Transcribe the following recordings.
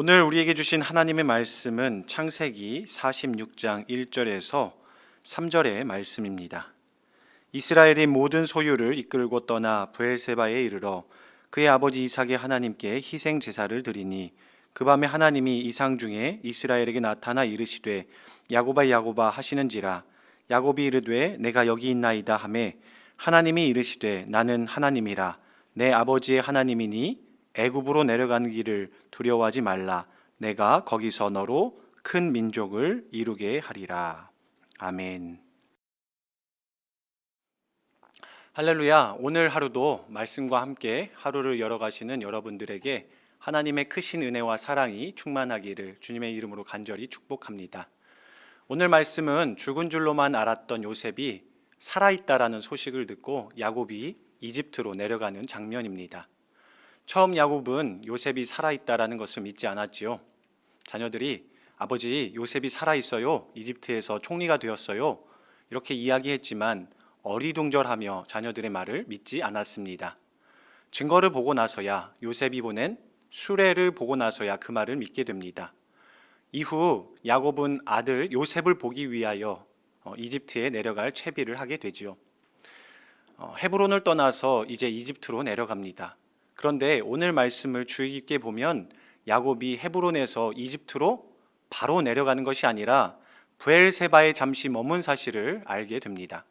오늘 우리에게 주신 하나님의 말씀은 창세기 46장 1절에서 3절의 말씀입니다. 이스라엘이 모든 소유를 이끌고 떠나 부엘세바에 이르러 그의 아버지 이삭의 하나님께 희생 제사를 드리니 그 밤에 하나님이 이상 중에 이스라엘에게 나타나 이르시되 야고바 야고바 하시는지라 야곱이 이르되 내가 여기 있나이다 하매 하나님이 이르시되 나는 하나님이라 내 아버지의 하나님이니 애굽으로 내려가는 길을 두려워하지 말라 내가 거기서 너로 큰 민족을 이루게 하리라 아멘. 할렐루야. 오늘 하루도 말씀과 함께 하루를 열어가시는 여러분들에게 하나님의 크신 은혜와 사랑이 충만하기를 주님의 이름으로 간절히 축복합니다. 오늘 말씀은 죽은 줄로만 알았던 요셉이 살아있다라는 소식을 듣고 야곱이 이집트로 내려가는 장면입니다. 처음 야곱은 요셉이 살아있다라는 것을 믿지 않았지요. 자녀들이 아버지 요셉이 살아있어요. 이집트에서 총리가 되었어요. 이렇게 이야기했지만 어리둥절하며 자녀들의 말을 믿지 않았습니다. 증거를 보고 나서야 요셉이 보낸 수레를 보고 나서야 그 말을 믿게 됩니다. 이후 야곱은 아들 요셉을 보기 위하여 어, 이집트에 내려갈 채비를 하게 되지요. 어, 헤브론을 떠나서 이제 이집트로 내려갑니다. 그런데 오늘 말씀을 주의 깊게 보면 야곱이 헤브론에서 이집트로 바로 내려가는 것이 아니라 부엘세바에 잠시 머문 사실을 알게 됩니다.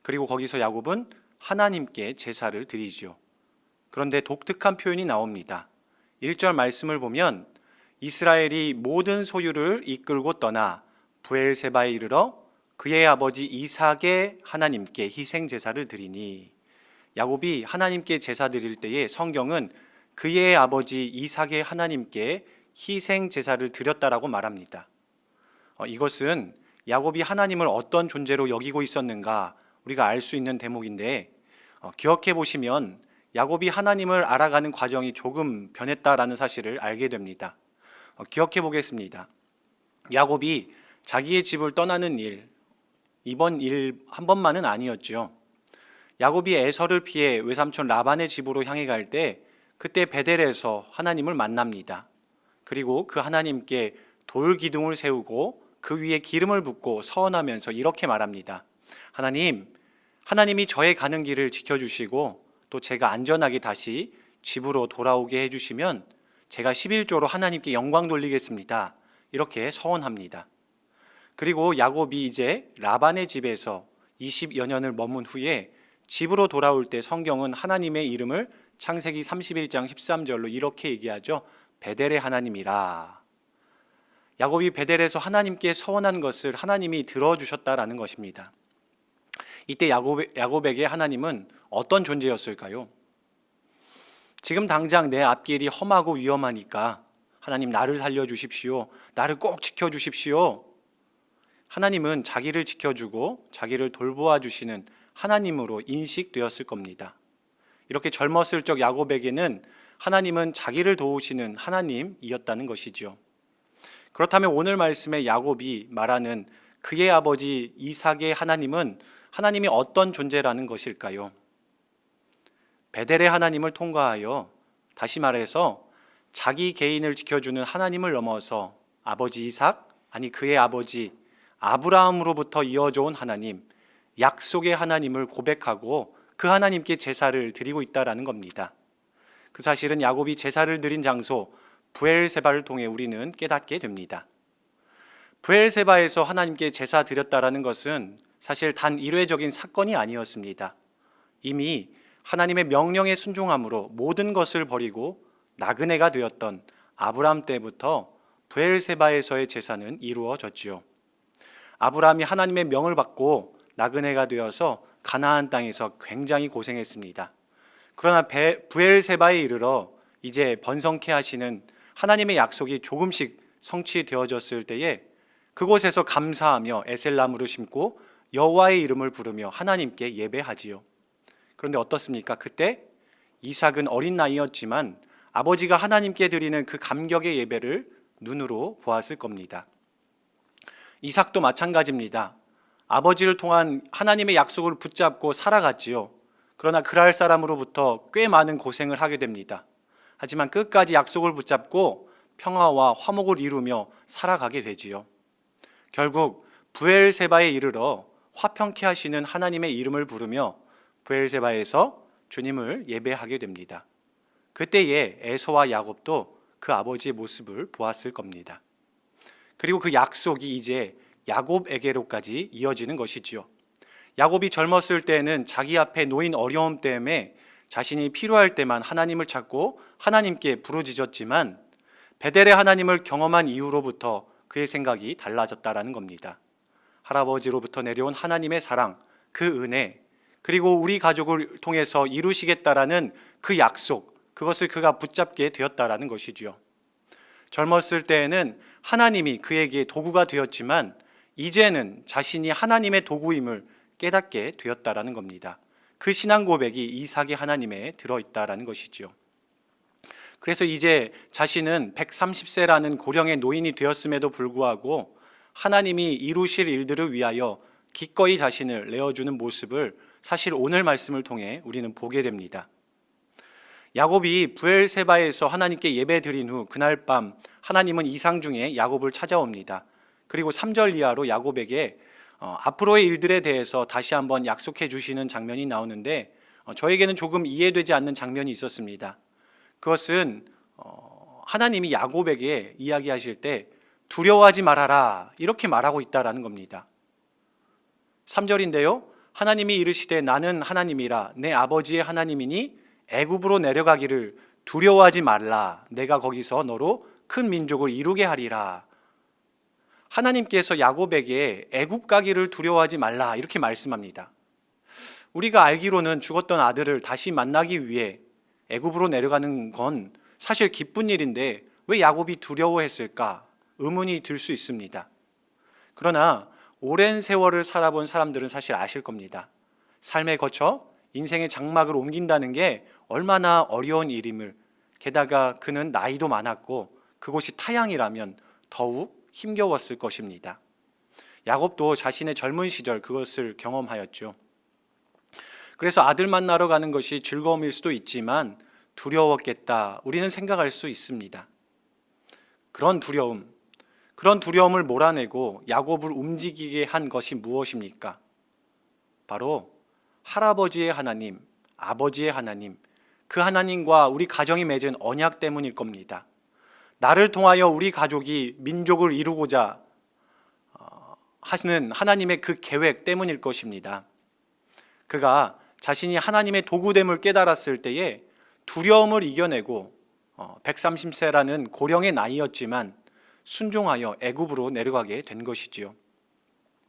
그리고 거기서 야곱은 하나님께 제사를 드리지요. 그런데 독특한 표현이 나옵니다. 1절 말씀을 보면 이스라엘이 모든 소유를 이끌고 떠나 부엘세바에 이르러 그의 아버지 이삭의 하나님께 희생 제사를 드리니 야곱이 하나님께 제사 드릴 때에 성경은 그의 아버지 이삭의 하나님께 희생 제사를 드렸다라고 말합니다. 어, 이것은 야곱이 하나님을 어떤 존재로 여기고 있었는가 우리가 알 수 있는 대목인데 어, 기억해 보시면 야곱이 하나님을 알아가는 과정이 조금 변했다라는 사실을 알게 됩니다. 어, 기억해 보겠습니다. 야곱이 자기의 집을 떠나는 일 이번 일 한 번만은 아니었죠. 야곱이 에서를 피해 외삼촌 라반의 집으로 향해 갈 때 그때 베델에서 하나님을 만납니다. 그리고 그 하나님께 돌 기둥을 세우고 그 위에 기름을 붓고 서원하면서 이렇게 말합니다. 하나님, 하나님이 저의 가는 길을 지켜주시고 또 제가 안전하게 다시 집으로 돌아오게 해주시면 제가 11조로 하나님께 영광 돌리겠습니다. 이렇게 서원합니다. 그리고 야곱이 이제 라반의 집에서 20여 년을 머문 후에 집으로 돌아올 때 성경은 하나님의 이름을 창세기 31장 13절로 이렇게 얘기하죠. 베델의 하나님이라. 야곱이 베델에서 하나님께 서원한 것을 하나님이 들어주셨다라는 것입니다. 이때 야곱, 야곱에게 하나님은 어떤 존재였을까요? 지금 당장 내 앞길이 험하고 위험하니까 하나님 나를 살려주십시오. 나를 꼭 지켜주십시오. 하나님은 자기를 지켜주고 자기를 돌보아 주시는 하나님으로 인식되었을 겁니다. 이렇게 젊었을 적 야곱에게는 하나님은 자기를 도우시는 하나님이었다는 것이죠. 그렇다면 오늘 말씀에 야곱이 말하는 그의 아버지 이삭의 하나님은 하나님이 어떤 존재라는 것일까요? 베델의 하나님을 통과하여 다시 말해서 자기 개인을 지켜주는 하나님을 넘어서 아버지 이삭 아니 그의 아버지 아브라함으로부터 이어져 온 하나님 약속의 하나님을 고백하고 그 하나님께 제사를 드리고 있다라는 겁니다. 그 사실은 야곱이 제사를 드린 장소 부엘세바를 통해 우리는 깨닫게 됩니다. 부엘세바에서 하나님께 제사 드렸다라는 것은 사실 단 일회적인 사건이 아니었습니다. 이미 하나님의 명령에 순종함으로 모든 것을 버리고 나그네가 되었던 아브람 때부터 부엘세바에서의 제사는 이루어졌지요. 아브라함이 하나님의 명을 받고 나그네가 되어서 가나안 땅에서 굉장히 고생했습니다. 그러나 부엘세바에 이르러 이제 번성케 하시는 하나님의 약속이 조금씩 성취되어졌을 때에 그곳에서 감사하며 에셀나무를 심고 여호와의 이름을 부르며 하나님께 예배하지요. 그런데 어떻습니까? 그때 이삭은 어린 나이였지만 아버지가 하나님께 드리는 그 감격의 예배를 눈으로 보았을 겁니다. 이삭도 마찬가지입니다. 아버지를 통한 하나님의 약속을 붙잡고 살아갔지요. 그러나 그랄 사람으로부터 꽤 많은 고생을 하게 됩니다. 하지만 끝까지 약속을 붙잡고 평화와 화목을 이루며 살아가게 되지요. 결국 부엘세바에 이르러 화평케 하시는 하나님의 이름을 부르며 부엘세바에서 주님을 예배하게 됩니다. 그때에 에서와 야곱도 그 아버지의 모습을 보았을 겁니다. 그리고 그 약속이 이제 야곱에게로까지 이어지는 것이지요. 야곱이 젊었을 때에는 자기 앞에 놓인 어려움 때문에 자신이 필요할 때만 하나님을 찾고 하나님께 부르짖었지만 베델의 하나님을 경험한 이후로부터 그의 생각이 달라졌다라는 겁니다. 할아버지로부터 내려온 하나님의 사랑, 그 은혜, 그리고 우리 가족을 통해서 이루시겠다라는 그 약속, 그것을 그가 붙잡게 되었다라는 것이지요. 젊었을 때에는 하나님이 그에게 도구가 되었지만 이제는 자신이 하나님의 도구임을 깨닫게 되었다라는 겁니다. 그 신앙 고백이 이삭이 하나님에 들어 있다라는 것이지요. 그래서 이제 자신은 130세라는 고령의 노인이 되었음에도 불구하고 하나님이 이루실 일들을 위하여 기꺼이 자신을 내어주는 모습을 사실 오늘 말씀을 통해 우리는 보게 됩니다. 야곱이 부엘세바에서 하나님께 예배 드린 후 그날 밤 하나님은 이상 중에 야곱을 찾아옵니다. 그리고 3절 이하로 야곱에게 어, 앞으로의 일들에 대해서 다시 한번 약속해 주시는 장면이 나오는데 어, 저에게는 조금 이해되지 않는 장면이 있었습니다. 그것은 어, 하나님이 야곱에게 이야기하실 때 두려워하지 말아라 이렇게 말하고 있다라는 겁니다. 3절인데요. 하나님이 이르시되 나는 하나님이라 내 아버지의 하나님이니 애굽으로 내려가기를 두려워하지 말라 내가 거기서 너로 큰 민족을 이루게 하리라. 하나님께서 야곱에게 애굽 가기를 두려워하지 말라 이렇게 말씀합니다. 우리가 알기로는 죽었던 아들을 다시 만나기 위해 애굽으로 내려가는 건 사실 기쁜 일인데 왜 야곱이 두려워했을까 의문이 들 수 있습니다. 그러나 오랜 세월을 살아본 사람들은 사실 아실 겁니다. 삶에 거쳐 인생의 장막을 옮긴다는 게 얼마나 어려운 일임을 게다가 그는 나이도 많았고 그곳이 타양이라면 더욱 힘겨웠을 것입니다. 야곱도 자신의 젊은 시절 그것을 경험하였죠. 그래서 아들 만나러 가는 것이 즐거움일 수도 있지만 두려웠겠다. 우리는 생각할 수 있습니다. 그런 두려움, 그런 두려움을 몰아내고 야곱을 움직이게 한 것이 무엇입니까? 바로 할아버지의 하나님, 아버지의 하나님, 그 하나님과 우리 가정이 맺은 언약 때문일 겁니다. 나를 통하여 우리 가족이 민족을 이루고자 어, 하시는 하나님의 그 계획 때문일 것입니다. 그가 자신이 하나님의 도구됨을 깨달았을 때에 두려움을 이겨내고 130세라는 고령의 나이였지만 순종하여 애굽으로 내려가게 된 것이지요.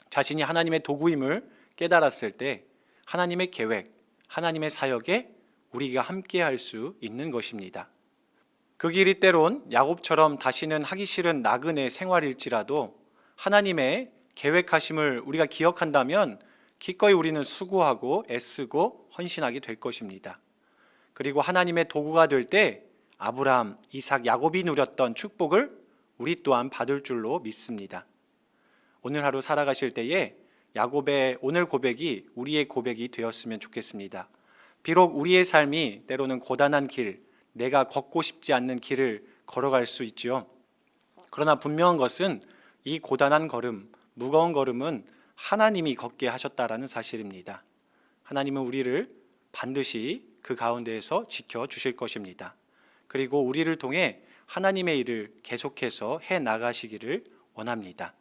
자신이 하나님의 도구임을 깨달았을 때 하나님의 계획, 하나님의 사역에 우리가 함께 할 수 있는 것입니다. 그 길이 때론 야곱처럼 다시는 하기 싫은 나그네 생활일지라도 하나님의 계획하심을 우리가 기억한다면 기꺼이 우리는 수고하고 애쓰고 헌신하게 될 것입니다. 그리고 하나님의 도구가 될 때 아브라함, 이삭, 야곱이 누렸던 축복을 우리 또한 받을 줄로 믿습니다. 오늘 하루 살아가실 때에 야곱의 오늘 고백이 우리의 고백이 되었으면 좋겠습니다. 비록 우리의 삶이 때로는 고단한 길, 내가 걷고 싶지 않는 길을 걸어갈 수 있지요. 그러나 분명한 것은 이 고단한 걸음, 무거운 걸음은 하나님이 걷게 하셨다라는 사실입니다. 하나님은 우리를 반드시 그 가운데에서 지켜 주실 것입니다. 그리고 우리를 통해 하나님의 일을 계속해서 해 나가시기를 원합니다.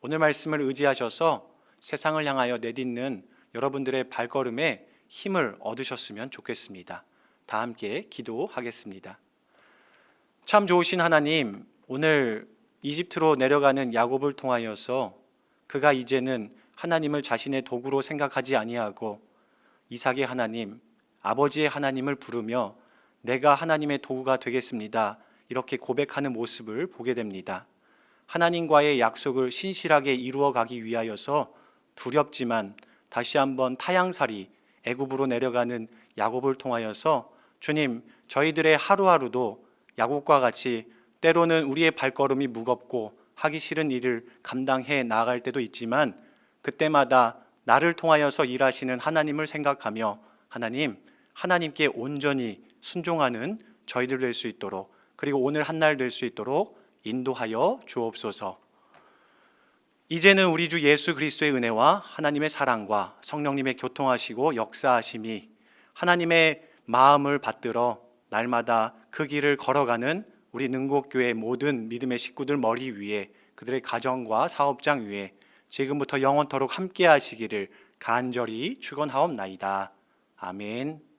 오늘 말씀을 의지하셔서 세상을 향하여 내딛는 여러분들의 발걸음에 힘을 얻으셨으면 좋겠습니다. 다 함께 기도하겠습니다. 참 좋으신 하나님, 오늘 이집트로 내려가는 야곱을 통하여서 그가 이제는 하나님을 자신의 도구로 생각하지 아니하고 이삭의 하나님, 아버지의 하나님을 부르며 내가 하나님의 도구가 되겠습니다. 이렇게 고백하는 모습을 보게 됩니다. 하나님과의 약속을 신실하게 이루어 가기 위하여서 두렵지만 다시 한번 타양살이 애굽으로 내려가는 야곱을 통하여서 주님 저희들의 하루하루도 야곱과 같이 때로는 우리의 발걸음이 무겁고 하기 싫은 일을 감당해 나아갈 때도 있지만 그때마다 나를 통하여서 일하시는 하나님을 생각하며 하나님 하나님께 온전히 순종하는 저희들 될 수 있도록 그리고 오늘 한 날 될 수 있도록 인도하여 주옵소서. 이제는 우리 주 예수 그리스도의 은혜와 하나님의 사랑과 성령님의 교통하시고 역사하심이 하나님의 마음을 받들어 날마다 그 길을 걸어가는 우리 능곡교회 모든 믿음의 식구들 머리 위에 그들의 가정과 사업장 위에 지금부터 영원토록 함께 하시기를 간절히 축원하옵나이다. 아멘.